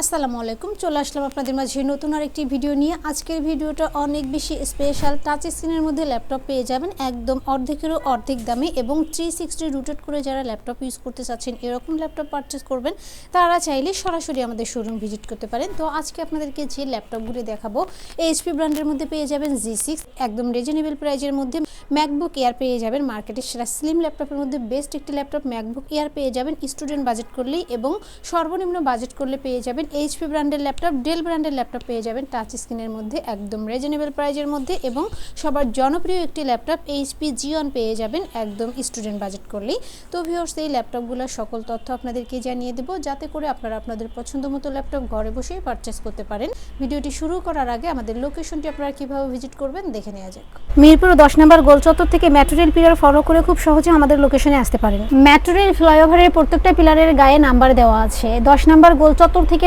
আসসালামু আলাইকুম, চলে আসলাম আপনাদের মাঝে নতুন আরেকটি ভিডিও নিয়ে। আজকের ভিডিওটা অনেক বেশি স্পেশাল টাচ স্ক্রিনের মধ্যে ল্যাপটপ পেয়ে যাবেন একদম অর্ধেকেরও অর্ধেক দামে এবং থ্রি সিক্সটি রুটেড করে যারা ল্যাপটপ ইউজ করতে চাচ্ছেন, এরকম ল্যাপটপ পারচেস করবেন, তারা চাইলে সরাসরি আমাদের শোরুম ভিজিট করতে পারেন। তো আজকে আপনাদেরকে যে ল্যাপটপগুলি দেখাবো এইচপি ব্র্যান্ডের মধ্যে পেয়ে যাবেন জি সিক্স একদম রিজনেবল প্রাইজের মধ্যে। ম্যাকবুক এয়ার পেয়ে যাবেন মার্কেটের সেরা স্লিম ল্যাপটপের মধ্যে বেস্ট একটি ল্যাপটপ ম্যাকবুক এয়ার পেয়ে যাবেন স্টুডেন্ট বাজেট করলেই এবং সর্বনিম্ন বাজেট করলে পেয়ে যাবেন এইচপি ব্র্যান্ডের ল্যাপটপ ডেল ব্র্যান্ডের ল্যাপটপ পেয়ে যাবেন টাচ স্ক্রিনের মধ্যে, একদম রিজনেবল প্রাইজের মধ্যে এবং সবার জনপ্রিয় একটি ল্যাপটপ এইচপি জিওন পেয়ে যাবেন একদম স্টুডেন্ট বাজেট করলেই। তো ভিউয়ার্স এই ল্যাপটপগুলোর সকল তথ্য আপনাদেরকে জানিয়ে দেবো যাতে করে আপনারা আপনাদের পছন্দ মতো ল্যাপটপ ঘরে বসেই পারচেস করতে পারেন। ভিডিওটি শুরু করার আগে আমাদের লোকেশনটি আপনারা কীভাবে ভিজিট করবেন দেখে নেওয়া যাক। মিরপুর দশ নম্বর গোল চত্বর থেকে মেট্রো রেল পিলার ফলো করে খুব সহজে আমাদের লোকেশনে আসতে পারেন। মেট্রো রেল ফ্লাইওভারের প্রত্যেকটা পিলারের গায়ে নাম্বার দেওয়া আছে। দশ নম্বর গোল চত্বর থেকে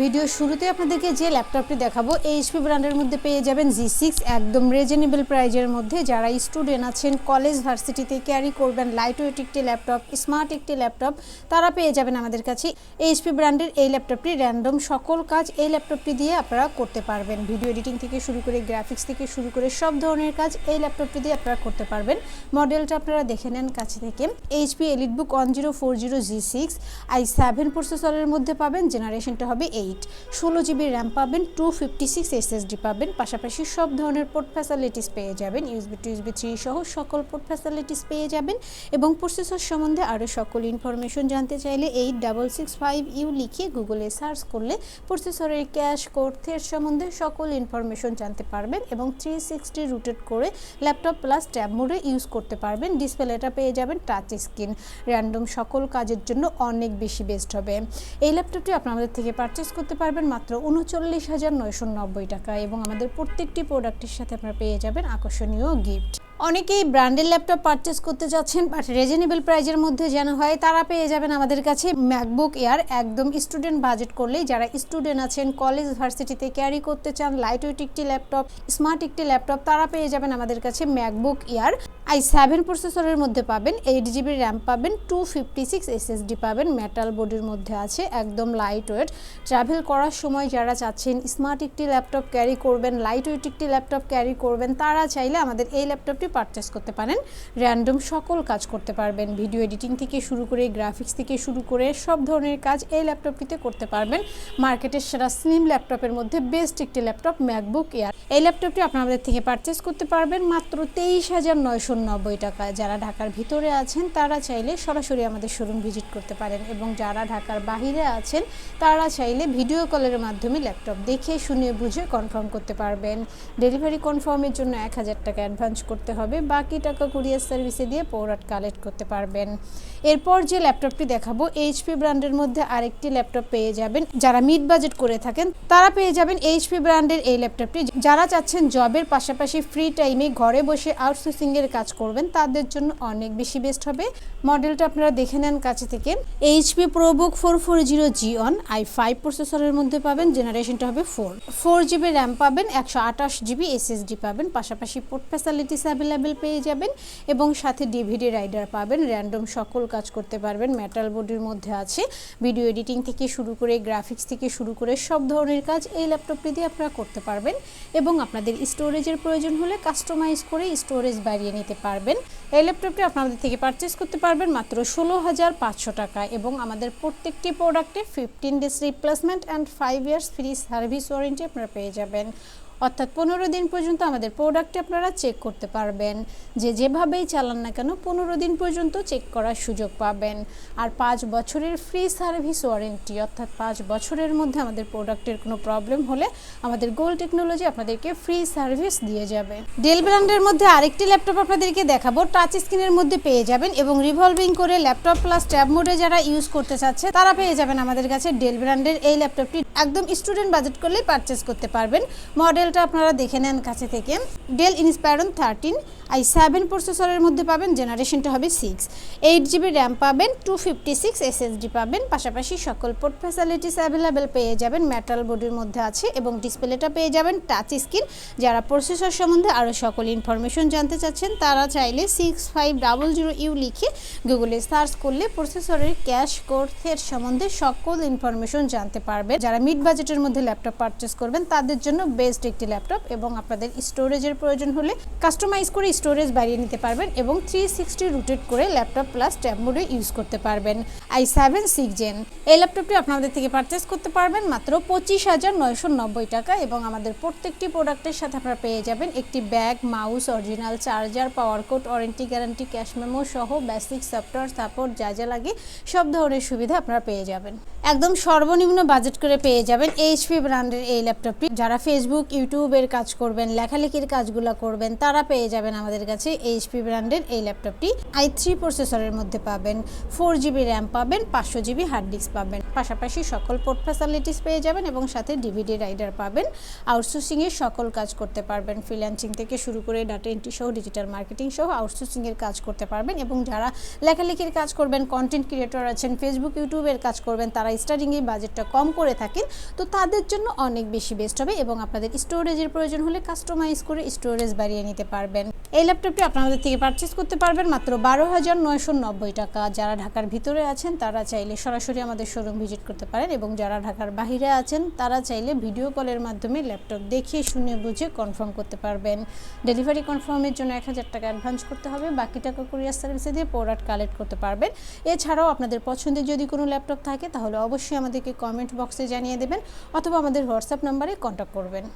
ভিডিও শুরুতে আপনাদেরকে যে ল্যাপটপটি দেখাবো এইচপি ব্র্যান্ডের মধ্যে পেয়ে যাবেন জি সিক্স একদম রিজনেবল প্রাইজের মধ্যে। যারা স্টুডেন্ট আছেন কলেজ ভার্সিটিতে ক্যারি করবেন লাইট ওয়েট একটি ল্যাপটপ স্মার্ট একটি ল্যাপটপ, তারা পেয়ে যাবেন আমাদের কাছে এইচপি ব্র্যান্ডের এই ল্যাপটপটি। র্যান্ডম সকল কাজ এই ল্যাপটপটি দিয়ে আপনারা করতে পারবেন। ভিডিও এডিটিং থেকে শুরু করে গ্রাফিক্স থেকে শুরু করে সব ধরনের কাজ এই ল্যাপটপটি দিয়ে আপনারা করতে পারবেন। মডেলটা আপনারা দেখে নেন কাছে থেকে। HP EliteBook one zero four zero G six i seven প্রসেসরের মধ্যে পাবেন। জেনারেশনটা হবে এইট ষোলো জিবি র্যাম পাবেন টু ফিফটি সিক্স এসএসডি পাবেন, পাশাপাশি সব ধরনের পোর্ট ফ্যাসিলিটিস পেয়ে যাবেন ইউএসবি টু ইউএসবি থ্রি সহ সকল পোর্ট ফ্যাসিলিটিস পেয়ে যাবেন এবং প্রসেসর সম্বন্ধে আরও সকল ইনফরমেশন জানতে চাইলে eight double six five U লিখে গুগলে সার্চ করলে প্রসেসরের ক্যাশ কোড থের সম্বন্ধে সকল ইনফরমেশন জানতে পারবেন এবং থ্রি সিক্সটি রুটেড করে ল্যাপটপ প্লাস ট্যাব মোডে ইউজ করতে পারবেন ডিসপ্লেটা পেয়ে যাবেন টাচ স্ক্রিন র্যান্ডম সকল কাজের জন্য অনেক বেশি বেস্ট হবে। এই ল্যাপটপটি আপনাদের থেকে পারচেস করতে পারবেন মাত্র উনচল্লিশ হাজার নয়শো নব্বই টাকা এবং আমাদের প্রত্যেকটি প্রোডাক্টের সাথে আপনারা পেয়ে যাবেন আকর্ষণীয় গিফট অনেকেই ব্র্যান্ডের ল্যাপটপ পারচেস করতে যাচ্ছেন বাট রিজনেবল প্রাইজের মধ্যে যেন হয়, তারা পেয়ে যাবেন আমাদের কাছে ম্যাকবুক এয়ার একদম স্টুডেন্ট বাজেট করলেই যারা স্টুডেন্ট আছেন কলেজ ভার্সিটিতে ক্যারি করতে চান লাইট ওয়েট একটি ল্যাপটপ স্মার্ট একটি ল্যাপটপ, তারা পেয়ে যাবেন আমাদের কাছে ম্যাকবুক এয়ার আই সেভেন প্রসেসরের মধ্যে পাবেন এইট জিবি র্যাম পাবেন টু ফিফটি সিক্স এসএসডি পাবেন মেটাল বডির মধ্যে আছে, একদম লাইট ওয়েট ট্রাভেল করার সময় যারা চাচ্ছেন স্মার্ট একটি ল্যাপটপ ক্যারি করবেন লাইট ওয়েট একটি ল্যাপটপ ক্যারি করবেন, তারা চাইলে আমাদের এই ল্যাপটপটি পারচেস করতে পারেন। র্যান্ডম সকল কাজ করতে পারবেন। ভিডিও এডিটিং থেকে শুরু করে, গ্রাফিক্স থেকে শুরু করে সব ধরনের কাজ এই ল্যাপটপটিতে করতে পারবেন। মার্কেটের সেরা স্লিম ল্যাপটপের মধ্যে বেস্ট একটি ল্যাপটপ, ম্যাকবুক এয়ার। এই ল্যাপটপটি আপনাদের থেকে পারচেস করতে পারবেন মাত্র তেইশ হাজার নয়শো নব্বই টাকা। যারা ঢাকার ভিতরে আছেন, তারা চাইলে সরাসরি আমাদের শোরুম ভিজিট করতে পারেন এবং যারা ঢাকার বাহিরে আছেন, তারা চাইলে ভিডিও কলের মাধ্যমে ল্যাপটপ দেখে, শুনে, বুঝে কনফার্ম করতে পারবেন। ডেলিভারি কনফার্মের জন্য এক হাজার টাকা অ্যাডভান্স করতে হবে। বাকি টাকা কুরিয়ার সার্ভিসে দিয়ে প্রোডাক্ট কালেক্ট করতে পারবেন। এরপর যে ল্যাপটপটি দেখাবো এইচপি ব্র্যান্ডের মধ্যে আরেকটি ল্যাপটপ পেয়ে যাবেন। যারা মিড বাজেট করে থাকেন, তারা পেয়ে যাবেন এইচপি ব্র্যান্ডের এই ল্যাপটপটি যারা চাচ্ছেন জবের পাশাপাশি ফ্রি টাইমে ঘরে বসে আউটসোর্সিং এর কাজ করবেন, তাদের জন্য অনেক বেশি বেস্ট হবে। মডেলটা আপনারা দেখে নেন কাছে থেকে। HP ProBook four four zero G on i five প্রসেসরের মধ্যে পাবেন জেনারেশনটা হবে ফোর ফোর জিবি র্যাম পাবেন, একশো আঠাশ জিবি এসএসডি পাবেন, পাশাপাশি পোর্ট ফ্যাসিলিটিস অ্যাভেলেবেল পেয়ে যাবেন এবং সাথে ডিভিডি রাইডার পাবেন র্যান্ডম সকল কাজ করতে পারবেন মেটাল বডির মধ্যে আছে। ভিডিও এডিটিং থেকে শুরু করে গ্রাফিক্স থেকে শুরু করে সব ধরনের কাজ এই ল্যাপটপটি দিয়ে আপনারা করতে পারবেন এবং আপনাদের স্টোরেজের প্রয়োজন হলে কাস্টমাইজ করে স্টোরেজ বাড়িয়ে নিতে পারবেন। এই ল্যাপটপটি আপনাদের থেকে পারচেস করতে পারবেন মাত্র ষোলো হাজার পাঁচশো টাকা এবং আমাদের প্রত্যেকটি প্রোডাক্টে fifteen days replacement and five years free service warranty আপনারা পেয়ে যাবেন। অর্থাৎ পনেরো দিন পর্যন্ত আমাদের প্রোডাক্টে আপনারা চেক করতে পারবেন। যে যেভাবেই চালান না কেন পনেরো দিন পর্যন্ত চেক করার সুযোগ পাবেন। আর পাঁচ বছরের ফ্রি সার্ভিস ওয়ারেন্টি অর্থাৎ পাঁচ বছরের মধ্যে আমাদের প্রোডাক্টের কোনো প্রবলেম হলে আমাদের গোল টেকনোলজি আপনাদেরকে ফ্রি সার্ভিস দিয়ে যাবে। ডেল ব্র্যান্ডের মধ্যে আরেকটি ল্যাপটপ আপনাদেরকে দেখাবো। টাচ স্ক্রিনের মধ্যে পেয়ে যাবেন এবং রিভলভিং করে ল্যাপটপ প্লাস ট্যাব মোডে যারা ইউজ করতে চাচ্ছে, তারা পেয়ে যাবেন আমাদের কাছে ডেল ব্র্যান্ডের এই ল্যাপটপটি একদম স্টুডেন্ট বাজেট করলেই পারচেস করতে পারবেন। মডেল ডিসপ্লেটা আপনারা দেখে নেন কাছে থেকে। Dell Inspiron thirteen i seven প্রসেসরের মধ্যে পাবেন জেনারেশনটা হবে সিক্স এইট জিবি র্যাম পাবেন টু ফিফটি সিক্স এসএসডি পাবেন, পাশাপাশি সকল পোর্ট ফ্যাসিলিটিস অ্যাভেলেবেল পেয়ে যাবেন মেটাল বডির মধ্যে আছে এবং ডিসপ্লেটা পেয়ে যাবেন টাচ স্ক্রিন যারা প্রসেসর সম্বন্ধে আরও সকল ইনফরমেশন জানতে চাচ্ছেন, তারা চাইলে six five double zero U লিখে গুগলে সার্চ করলে প্রসেসরের ক্যাশ কোর্সের সম্বন্ধে সকল ইনফরমেশন জানতে পারবেন যারা মিড বাজেটের মধ্যে ল্যাপটপ পারচেস করবেন, তাদের জন্য বেস্ট একটি ল্যাপটপ এবং আপনাদের স্টোরেজের প্রয়োজন হলে কাস্টমাইজ করে স্টোরেজ বাড়িয়ে নিতে পারবেন এবং থ্রি সিক্সটি রুটেড করে ল্যাপটপ প্লাস ট্যাব মোডে ইউজ করতে পারবেন। আই সেভেন সিক্স জেন এই ল্যাপটপটি আপনাদের থেকে পারচেস করতে পারবেন মাত্র পঁচিশ হাজার নয়শো নব্বই টাকা এবং আমাদের প্রত্যেকটি প্রোডাক্টের সাথে আপনারা পেয়ে যাবেন একটি bag mouse original charger power cord warranty guarantee cash memo সহ বেসিক সফটওয়্যার সাপোর্ট যা যা লাগে সব ধরনের সুবিধা আপনারা পেয়ে যাবেন। একদম সর্বনিম্ন বাজেট করে পেয়ে যাবেন এইচপি ব্র্যান্ডের এই ল্যাপটপটি যারা ফেসবুক ইউটিউবের কাজ করবেন, লেখালেখির কাজগুলো করবেন, তারা পেয়ে যাবেন আমাদের কাছে এইচপি ব্র্যান্ডের এই ল্যাপটপটি আই থ্রি প্রসেসরের মধ্যে পাবেন ফোর জিবি র্যাম পাবেন, পাঁচশো জিবি হার্ড ডিস্ক পাবেন। পাশাপাশি সকল পোর্ট ফ্যাসিলিটিস পেয়ে যাবেন এবং সাথে ডিভিডি রাইডার পাবেন। আউটসোর্সিংয়ের সকল কাজ করতে পারবেন। ফ্রিল্যান্সিং থেকে শুরু করে ডাটা এন্ট্রি সহ ডিজিটাল মার্কেটিং সহ আউটসোর্সিংয়ের কাজ করতে পারবেন এবং যারা লেখালেখির কাজ করবেন কন্টেন্ট ক্রিয়েটর আছেন ফেসবুক ইউটিউবের কাজ করবেন, তারা স্টার্টিংয়ে বাজেটটা কম করে থাকেন, তো তাদের জন্য অনেক বেশি বেস্ট হবে এবং আপনাদের স্টোরেজের প্রয়োজন হলে কাস্টমাইজ করে স্টোরেজ বাড়িয়ে নিতে পারবেন। এই ল্যাপটপটি আপনাদের থেকে পারচেস করতে পারবেন মাত্র বারো হাজার নয়শো নব্বই টাকা। যারা ঢাকার ভিতরে আছেন, তারা চাইলে সরাসরি আমাদের শোরুম ভিজিট করতে পারেন এবং যারা ঢাকার বাহিরে আছেন, তারা চাইলে ভিডিও কলের মাধ্যমে ল্যাপটপ দেখিয়ে শুনে, বুঝে কনফার্ম করতে পারবেন। ডেলিভারি কনফার্মের জন্য এক হাজার টাকা অ্যাডভান্স করতে হবে। বাকি টাকা কুরিয়ার সার্ভিসে দিয়ে প্রোডাক্ট কালেক্ট করতে পারবেন। এছাড়াও আপনাদের পছন্দের যদি কোনো ল্যাপটপ থাকে, তাহলে অবশ্যই আমাদেরকে কমেন্ট বক্সে জানিয়ে দেবেন অথবা আমাদের হোয়াটসঅ্যাপ নাম্বারে কন্ট্যাক্ট করবেন।